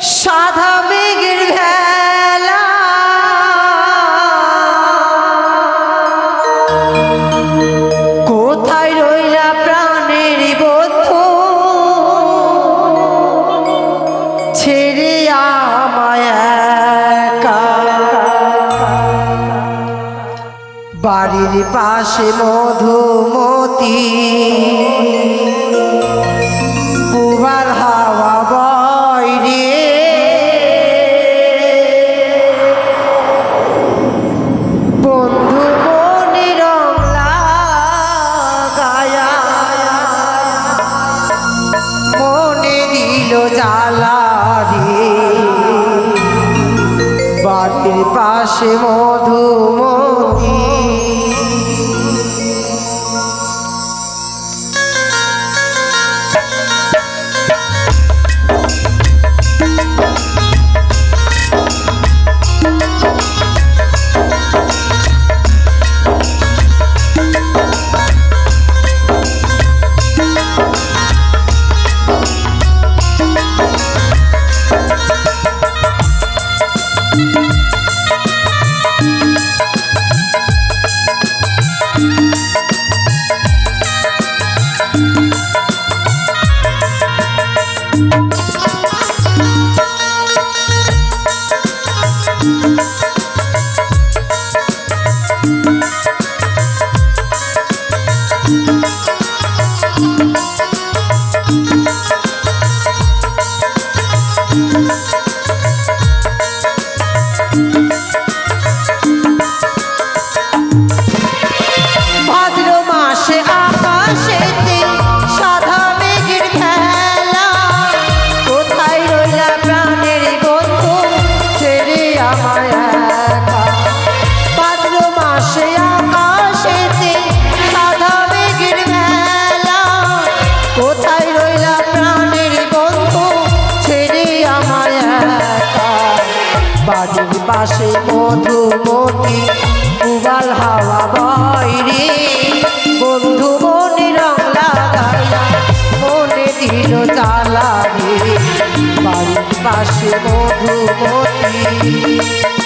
সাদা মেঘের ভেলা। কোথায় রইলা প্রাণের বন্ধু ছেড়ে আমায়। বাড়ির পাশে মধুমতি। পাশে মধুমতি পাশে মধুমতি উবাল হাওয়া বাইরে বন্ধু মনে রং লাগাইয়া মনে দিল চালা রে। বাড়ির পাশে মধুমতি।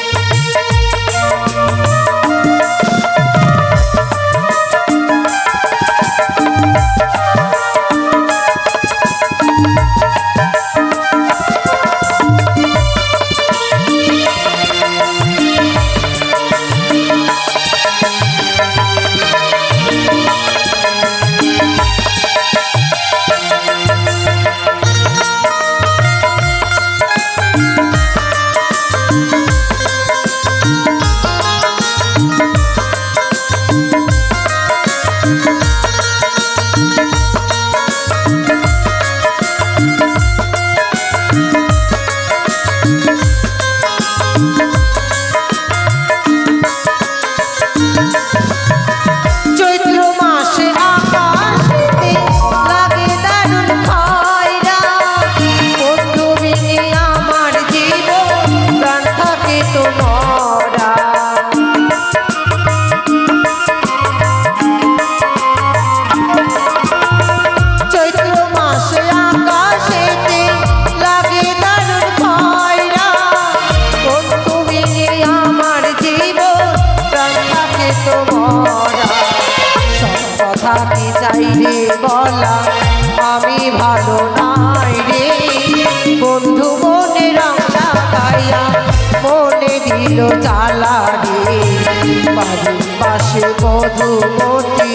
রে বলা, আমি ভালো নাই রে। বন্ধু মনে রাখা লাগাইয়া মনে দিল চালা রে। বাড়ির পাশে মধুমতি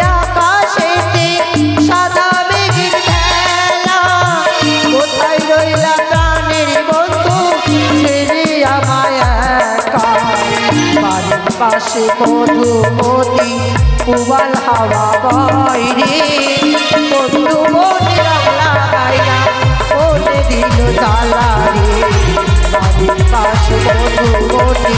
মধুমতি পুবাল হাওয়া বাইরে মধুমতি রাগলা দিল তালা রে। মধুমতি